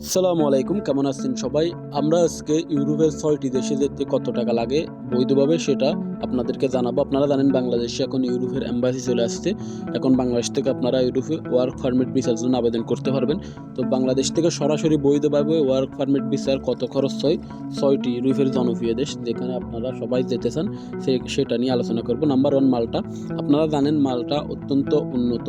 সালামু আলাইকুম, কেমন আছেন সবাই? আমরা আজকে ইউরোপের ছয়টি দেশে যেতে কত টাকা লাগে? বৈধভাবে সেটা আপনাদেরকে জানাব, আপনারা জানেন বাংলাদেশে এখন ইউরোপের এম্বাসি চলে আসছে। এখন বাংলাদেশ থেকে আপনারা ইউরোপে ওয়ার্ক পারমিট ভিসার জন্য আবেদন করতে পারবেন। তো বাংলাদেশ থেকে সরাসরি বৈধ বৈধভাবে ওয়ার্ক পারমিট ভিসার কত খরচ হয়? ছয়টি ইউরোপের জনপ্রিয় দেশ যেখানে আপনারা সবাই যেতে চান সেটা নিয়ে আলোচনা করব। Number one Malta. আপনারা জানেন মাল্টা অত্যন্ত উন্নত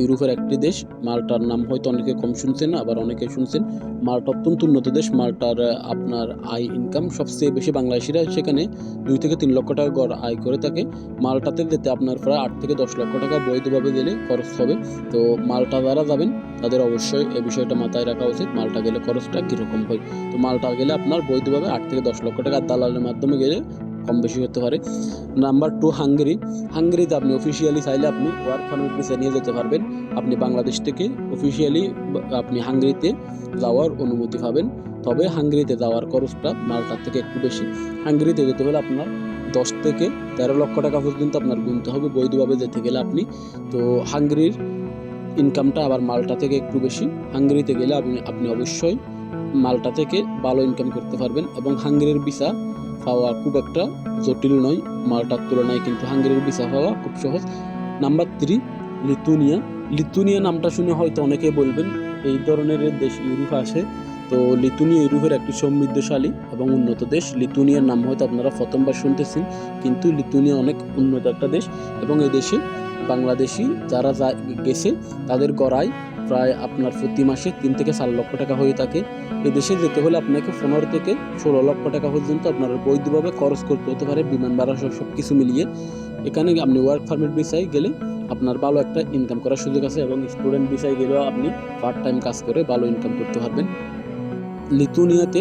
ইউরোপের একটি দেশ। মাল্টার নাম হয়তো অনেকে কম শুনছেন, আবার অনেকে শুনছেন। মাল্টা অত্যন্ত উন্নত দেশ। মাল্টার আপনার আয় ইনকাম সবচেয়ে বেশি বাংলাদেশিরা সেখানে দুই থেকে তিন লক্ষ টাকা গড় আয় করে থাকে। মালটাতে যেতে আপনার প্রায় আট থেকে দশ লক্ষ টাকা বৈধভাবে গেলে খরচ হবে। তো মালটা যারা যাবেন, তাদের অবশ্যই এই বিষয়টা মাথায় রাখা উচিত, মালটা গেলে খরচটা কীরকম হয়। তো মালটা গেলে আপনার বৈধভাবে আট থেকে দশ লক্ষ টাকা দালালের মাধ্যমে গেলে কম বেশি হতে পারে। Number two, Hungary. হাঙ্গেরিতে আপনি অফিসিয়ালি চাইলে আপনি ওয়ার্ক পারমিট ভিসা নিয়ে যেতে পারবেন। আপনি বাংলাদেশ থেকে অফিসিয়ালি আপনি হাঙ্গেরিতে যাওয়ার অনুমতি পাবেন। তবে হাঙ্গেরিতে যাওয়ার খরচটা মালটার থেকে একটু বেশি। হাঙ্গেরিতে যেতে হলে আপনার দশ থেকে তেরো লক্ষ টাকা পর্যন্ত আপনার গুনতে হবে, বৈধভাবে যেতে গেলে আপনি। তো হাঙ্গেরির ইনকামটা আবার মালটা থেকে একটু বেশি। হাঙ্গেরিতে গেলে আপনি আপনি অবশ্যই মালটা থেকে ভালো ইনকাম করতে পারবেন এবং হাঙ্গেরির ভিসা পাওয়া খুব একটা জটিল নয় মালটার তুলনায়, কিন্তু হাঙ্গেরির ভিসা পাওয়া খুব সহজ। Number three Lithuania. লিথুনিয়া নামটা শুনে হয়তো অনেকে বলবেন, এই ধরনের দেশ ইউরোপে আসে তো লিথুনিয়া ইউরোপের একটি সমৃদ্ধশালী এবং উন্নত দেশ। লিথুনিয়ার নাম হয়তো আপনারা প্রথমবার শুনতেছেন, কিন্তু লিথুনিয়া অনেক উন্নত একটা দেশ এবং এই দেশে বাংলাদেশি যারা গেছে, তাদের গড়ায় প্রায় আপনার প্রতি মাসে তিন থেকে চার লক্ষ টাকা হয়ে থাকে। এই দেশে যেতে হলে আপনাকে পনেরো থেকে ষোলো লক্ষ টাকা পর্যন্ত আপনার বৈধভাবে খরচ করতে হতে পারে, বিমান ভাড়া সব কিছু মিলিয়ে। এখানে আপনি ওয়ার্ক পারমিট ভিসায় গেলে আপনার ভালো একটা ইনকাম করার সুযোগ আছে এবং স্টুডেন্ট ভিসায় গেলেও আপনি পার্ট টাইম কাজ করে ভালো ইনকাম করতে পারবেন। লিথুনিয়াতে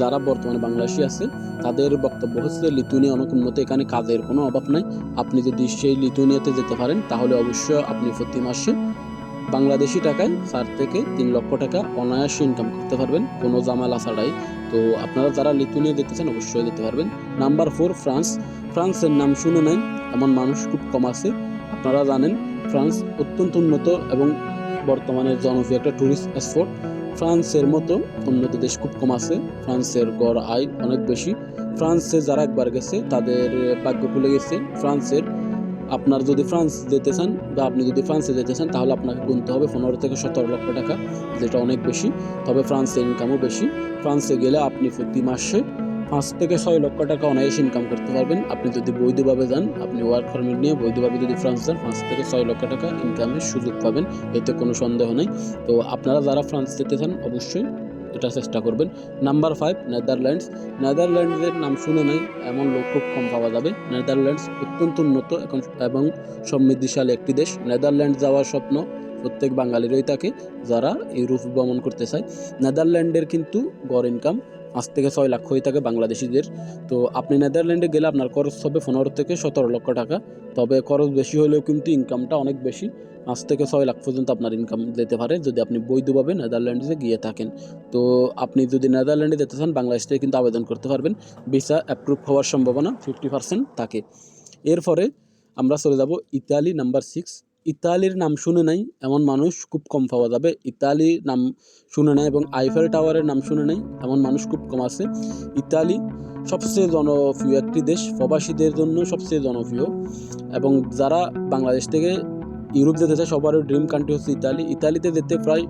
যারা বর্তমানে বাংলাদেশি আছে, তাদের বক্তব্য হচ্ছে লিথুনিয়া অনেক উন্নত, এখানে কাজের কোনো অভাব নাই। আপনি যদি সেই লিথুনিয়াতে যেতে পারেন, তাহলে অবশ্যই আপনি প্রতি মাসে বাংলাদেশি টাকায় চার থেকে তিন লক্ষ টাকা অনায়াসে ইনকাম করতে পারবেন, কোনো জামালা ছাড়াই। তো আপনারা যারা লিথুনিয়া যেতে চান, অবশ্যই যেতে পারবেন। নাম্বার ফোর ফ্রান্স ফ্রান্সের নাম শুনে নাই এমন মানুষ খুব কম আছে। আপনারা জানেন, ফ্রান্স অত্যন্ত উন্নত এবং বর্তমানে জনপ্রিয় একটা ট্যুরিস্ট স্পট ফ্রান্সের মতো উন্নত দেশ খুব কম আছে। ফ্রান্সের গড় আয় অনেক বেশি। ফ্রান্সে যারা একবার গেছে, তাদের ভাগ্য খুলে গেছে। ফ্রান্সের আপনার যদি ফ্রান্স যেতে চান বা আপনি যদি ফ্রান্সে যেতে চান, তাহলে আপনাকে গুনতে হবে পনেরো থেকে সতেরো লক্ষ টাকা, যেটা অনেক বেশি। তবে ফ্রান্সের ইনকামও বেশি। ফ্রান্সে গেলে আপনি প্রতি মাসে পাঁচ থেকে ছয় লক্ষ টাকা অনায়াসে ইনকাম করতে পারবেন। আপনি যদি বৈধভাবে যান, আপনি ওয়ার্ক পারমিট নিয়ে বৈধভাবে যদি ফ্রান্স যান, পাঁচ থেকে ছয় লক্ষ টাকা ইনকামের সুযোগ পাবেন। এতে কোনো সন্দেহ নেই। তো আপনারা যারা ফ্রান্স যেতে চান, অবশ্যই এটা চেষ্টা করবেন। নাম্বার ফাইভ নেদারল্যান্ডস নেদারল্যান্ডসের নাম শুনে নাই, এমন লোক খুব কম পাওয়া যাবে। নেদারল্যান্ডস অত্যন্ত উন্নত এখন এবং সমৃদ্ধিশালী একটি দেশ। নেদারল্যান্ড যাওয়ার স্বপ্ন প্রত্যেক বাঙালিরই থাকে যারা ইউরোপ ভ্রমণ করতে চায়। নেদারল্যান্ডের কিন্তু গড় ইনকাম পাঁচ থেকে ছয় লাখ হয়ে থাকে বাংলাদেশিদের। তো আপনি নেদারল্যান্ডে গেলে আপনার খরচ হবে পনেরো থেকে সতেরো লক্ষ টাকা। তবে খরচ বেশি হলেও কিন্তু ইনকামটা অনেক বেশি। পাঁচ থেকে ছয় লাখ পর্যন্ত আপনার ইনকাম যেতে পারে যদি আপনি বৈধভাবে নেদারল্যান্ডসে গিয়ে থাকেন। তো আপনি যদি নেদারল্যান্ডে যেতে চান, বাংলাদেশ থেকে কিন্তু আবেদন করতে পারবেন। ভিসা অ্যাপ্রুভ হওয়ার সম্ভাবনা ফিফটি পার্সেন্ট থাকে। এরপরে আমরা চলে যাব ইতালি নাম্বার সিক্স ইতালির নাম শুনে নাই, এমন মানুষ খুব কম পাওয়া যাবে। ইতালি নাম শুনে নাই এবং আইফেল টাওয়ারের নাম শুনে নাই, এমন মানুষ খুব কম আছে। ইতালি সবচেয়ে জনপ্রিয় একটি দেশ, প্রবাসীদের জন্য সবচেয়ে জনপ্রিয়। এবং যারা বাংলাদেশ থেকে ইউরোপ যেতে চায়, সবার ড্রিম কান্ট্রি হচ্ছে ইতালি। ইতালিতে যেতে প্রায়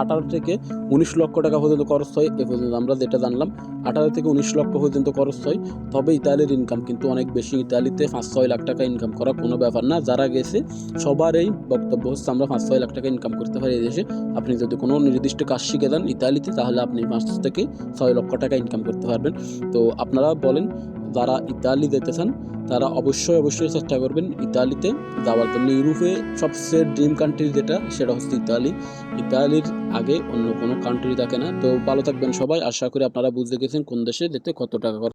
আঠারো থেকে উনিশ লক্ষ টাকা পর্যন্ত খরচ হয় এ পর্যন্ত। আমরা যেটা জানলাম, আঠারো থেকে উনিশ লক্ষ পর্যন্ত খরচ হয়, তবে ইতালির ইনকাম কিন্তু অনেক বেশি। ইতালিতে পাঁচ ছয় লাখ টাকা ইনকাম করা কোনো ব্যাপার না। যারা গেছে সবারই বক্তব্য হচ্ছে আমরা পাঁচ ছয় লাখ টাকা ইনকাম করতে পারি এই দেশে। আপনি যদি কোনো নির্দিষ্ট কাজ শিখে যান ইতালিতে, তাহলে আপনি পাঁচ থেকে ছয় লক্ষ টাকা ইনকাম করতে পারবেন। তো আপনারা বলেন যারা ইতালি যেতে চান, তারা অবশ্যই অবশ্যই চেষ্টা করবেন ইতালিতে যাওয়ার জন্য। ইউরোপে সবচেয়ে ড্রিম কান্ট্রি যেটা, সেটা হচ্ছে ইতালি। ইতালির আগে অন্য কোনো কান্ট্রি থাকে না। তো ভালো থাকবেন সবাই। আশা করি আপনারা বুঝতে গেছেন কোন দেশে যেতে কত টাকা